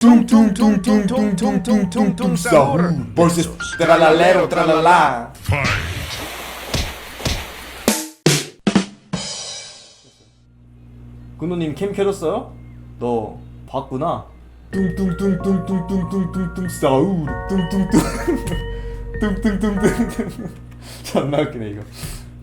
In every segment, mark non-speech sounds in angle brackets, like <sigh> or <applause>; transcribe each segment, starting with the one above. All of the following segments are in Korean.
퉁퉁퉁퉁퉁퉁퉁퉁퉁 싸우 벌써 트랄랄레로 트랄랄라 근호님 캠 켜졌어요? 너 봤구나. 퉁퉁퉁퉁퉁퉁퉁퉁퉁 싸우 퉁퉁퉁 퉁퉁퉁퉁퉁 존나 웃기네 이거.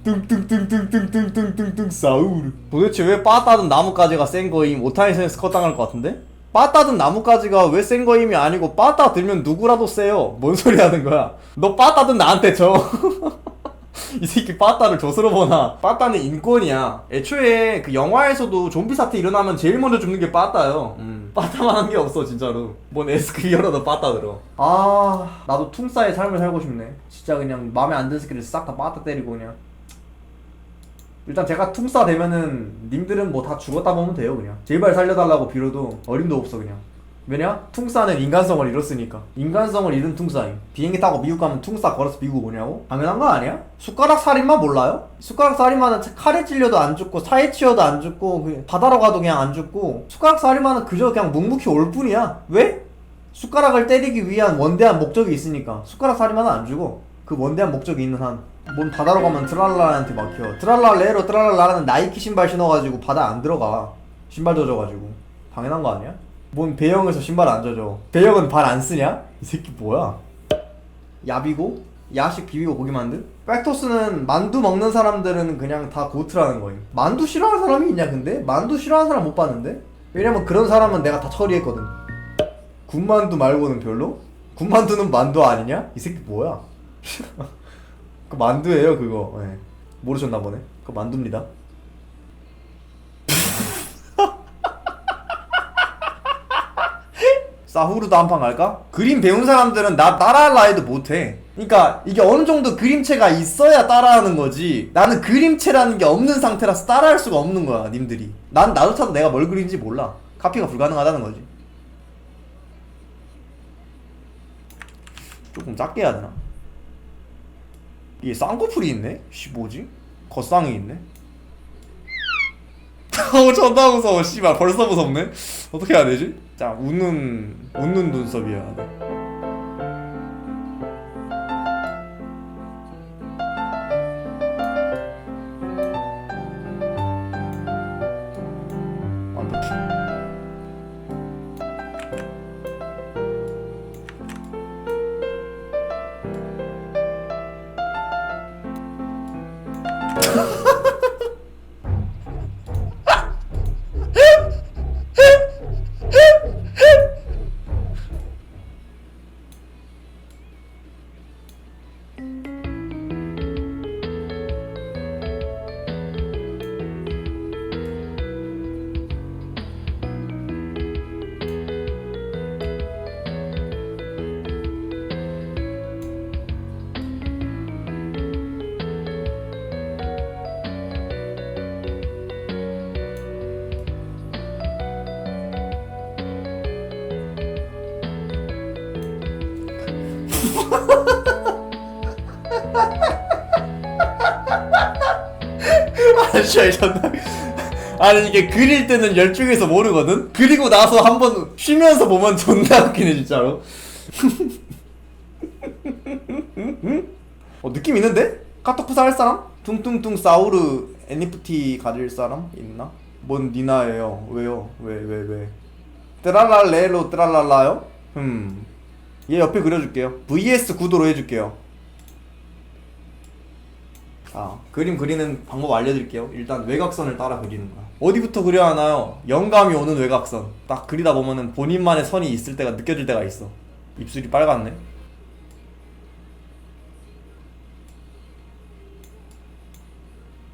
퉁퉁퉁퉁퉁퉁퉁퉁 싸우 도대체 왜 빠따든 나뭇가지가 센 거임? 오타니센스 컷 당할 것 같은데? 빠따든 나뭇가지가 왜 센 거임이 아니고 빠따 들면 누구라도 세요. 뭔 소리 하는 거야? 너 빠따든 나한테 줘. <laughs> 이 새끼 빠따를 줬으러 보나? 빠따는 인권이야. 애초에 그 영화에서도 좀비 사태 일어나면 제일 먼저 죽는 게 빠따요. 음. 빠따만 한 게 없어 진짜로. 뭔 에스크 히어로도 빠따 들어. 아 나도 퉁싸의 삶을 살고 싶네. 진짜 그냥 마음에 안 드는 새끼를 싹 다 빠따 때리고 그냥. 일단 제가 퉁싸 되면은 님들은 뭐 다 죽었다 보면 돼요 그냥 제발 살려달라고 빌어도 어림도 없어 그냥 왜냐? 퉁싸는 인간성을 잃었으니까 인간성을 잃은 퉁싸임 비행기 타고 미국 가면 퉁싸 걸어서 미국 오냐고? 당연한 거 아니야? 숟가락 살인마 몰라요? 숟가락 살인마는 칼에 찔려도 안 죽고 사에 치여도 안 죽고 그냥 바다로 가도 그냥 안 죽고 숟가락 살인마는 그저 그냥 묵묵히 올 뿐이야 왜? 숟가락을 때리기 위한 원대한 목적이 있으니까 숟가락 살인마는 안 죽어 그 원대한 목적이 있는 한 뭔 바다로 가면 트랄라한테 막혀 트랄라레로 트랄라라는 나이키 신발 신어가지고 바다 안 들어가 신발 젖어가지고 당연한 거 아니야? 뭔 배영에서 신발 안 젖어 배영은 발 안 쓰냐? 이 새끼 뭐야 야비고 야식 비비고 고기 만두? 백토스는 만두 먹는 사람들은 그냥 다 고트라는 거임 만두 싫어하는 사람이 있냐 근데? 만두 싫어하는 사람 못 봤는데? 왜냐면 그런 사람은 내가 다 처리했거든 군만두 말고는 별로? 군만두는 만두 아니냐? 이 새끼 뭐야? <laughs> 그 만두예요 그거. 예. 모르셨나 보네. 그거 만두입니다. <laughs> 사후르도 한 판 갈까? 그림 배운 사람들은 나 따라할라 해도 못해. 그러니까 이게 어느 정도 그림체가 있어야 따라하는 거지. 나는 그림체라는 게 없는 상태라서 따라할 수가 없는 거야 님들이. 난 나조차도 내가 뭘 그리는지 몰라. 카피가 불가능하다는 거지. 조금 작게 해야 되나? 이게 쌍꺼풀이 있네? 씨 뭐지? 겉쌍이 있네? <laughs> 어우 존나 무서워 씨발 벌써 무섭네 어떻게 해야 되지? 자 웃는 웃는 눈썹이어야 아니 존나 아니 이게 그릴 때는 열중해서 모르거든? 그리고 나서 한번 쉬면서 보면 존나 웃기네 진짜로 어 느낌 있는데? 카톡프사 할 사람? 퉁퉁퉁 사우르 NFT 가질 사람 있나? 뭔 니나예요 왜요? 왜 왜 왜, 뜨랄랄레로 뜨랄랄라요? 흠 얘 옆에 그려줄게요 VS 구도로 해줄게요 아, 그림 그리는 방법 알려드릴게요. 일단 외곽선을 따라 그리는 거야. 어디부터 그려야 하나요? 영감이 오는 외곽선. 딱 그리다 보면은 본인만의 선이 있을 때가 느껴질 때가 있어. 입술이 빨갛네.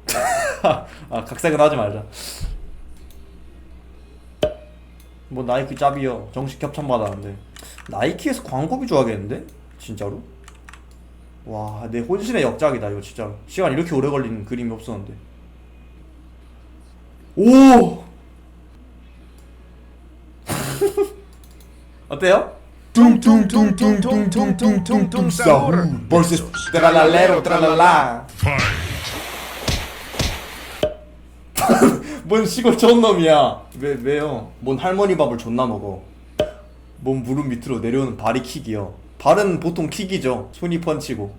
<laughs> 아, 각색은 하지 말자. 뭐 나이키 짭이요. 정식 협찬 받았는데. 나이키에서 광고비 줘야겠는데? 진짜로? 와, 내 혼신의 역작이다, 이거 진짜. 시간 이렇게 오래 걸리는 그림이 없었는데. 오! 어때요? 퉁퉁퉁퉁퉁퉁퉁퉁 싸우 벌써 트랄랄레로 트랄랄라 뭔 시골 촌놈이야. 왜, 왜요? 뭔 할머니 밥을 존나 먹어. 몸 무릎 밑으로 내려오는 발이 킥이요. 발은 보통 킥이죠. 손이 펀치고.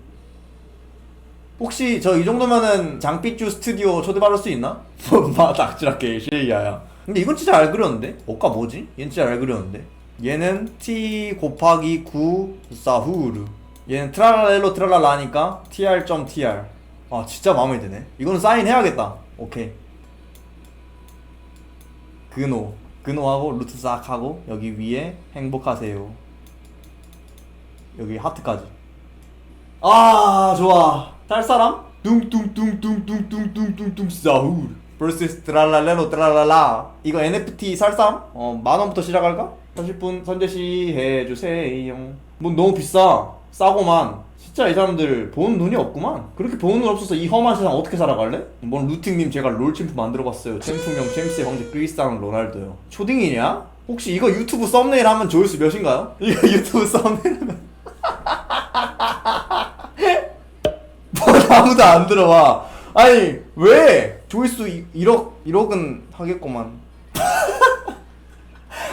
혹시 저 이 정도면은 장삐쭈 스튜디오 초대받을 수 있나? <laughs> 마 닥치라게 실리아야. 근데 이건 진짜 잘 그렸는데? 어까 뭐지? 얘는 진짜 잘 그렸는데? 얘는 t 곱하기 9 사후르. 얘는 트랄랄렐로 트랄랄라니까 tr.tr. 아 진짜 마음에 드네. 이거는 사인 해야겠다. 오케이. 근호. 근호하고 루트 싹 하고 여기 위에 행복하세요. 여기 하트까지. 아 좋아. 살 사람? 뚱뚱뚱뚱뚱뚱뚱뚱뚱 사후르. vs 트랄랄레로 트랄랄라. 이거 NFT 살 사람? 어 만원부터 시작할까? 30분 선제시 해주세요. 뭐 너무 비싸. 싸고만. 진짜 이 사람들 본 눈이 없구만. 그렇게 본 눈 없어서 이 험한 세상 어떻게 살아갈래? 뭔 루팅님 제가 롤 챔프 만들어봤어요. 챔프명 챔스의 황제 크리스티아노 로날도요. 초딩이냐? 혹시 이거 유튜브 썸네일 하면 조회수 몇인가요? <laughs> 이거 유튜브 썸네일 하면 <laughs> 뭐 아무도 안 들어와. 아니 왜 조회수 1억 1억은 하겠구만. <laughs>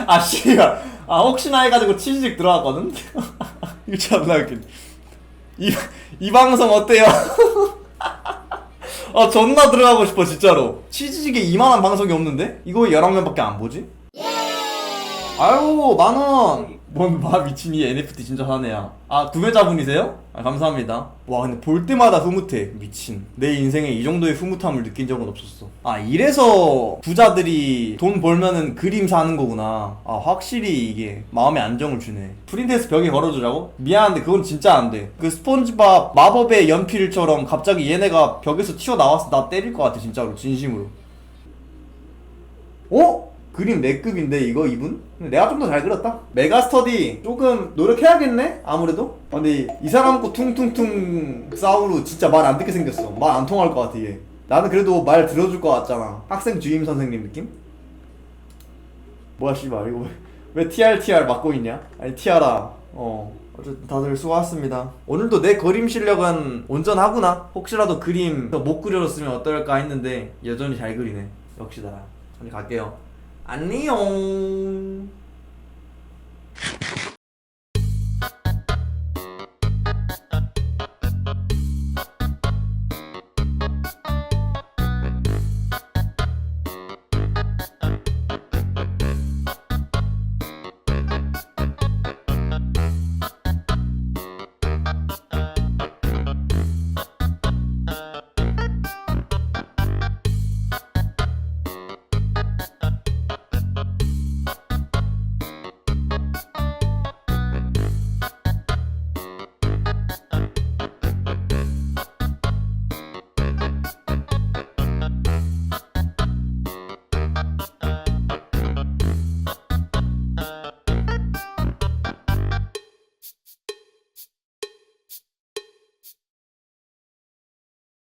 아 씨야. 아 혹시나 해가지고 치즈직 들어왔거든. <laughs> 이거 참나 웃긴. 이, 이 방송 어때요? <laughs> 아 존나 들어가고 싶어 진짜로 치즈직에 이만한 방송이 없는데? 이거 11명 밖에 안 보지? 아유 만원 뭔마 미친 이 NFT 진짜 사네야 아 구매자분이세요? 아 감사합니다. 와 근데 볼 때마다 흐뭇해 미친. 내 인생에 이 정도의 흐뭇함을 느낀 적은 없었어. 아 이래서 부자들이 돈 벌면은 그림 사는 거구나. 아 확실히 이게 마음에 안정을 주네. 프린테스 벽에 걸어주자고? 미안한데 그건 진짜 안 돼 그 스폰지밥 마법의 연필처럼 갑자기 얘네가 벽에서 튀어나와서 나 때릴 것 같아 진짜로. 진심으로. 어? 그림 내 급인데 이거 이분? 내가 좀 더 잘 그렸다. 메가스터디. 조금 노력해야겠네 아무래도. 아, 근데 이 사람 거 퉁퉁퉁 싸우로 진짜 말 안 듣게 생겼어. 말 안 통할 것 같아 얘 나는 그래도 말 들어줄 것 같잖아. 학생 주임 선생님 느낌? 뭐야 씨발. 이거 왜, 왜 TRTR 맡고 있냐? 아니 티아라. 어 어쨌든 다들 수고하셨습니다. 오늘도 내 그림 실력은 온전하구나. 혹시라도 그림 더못 그려줬으면 어떨까 했는데 여전히 잘 그리네. 역시다 저리 갈게요 안녕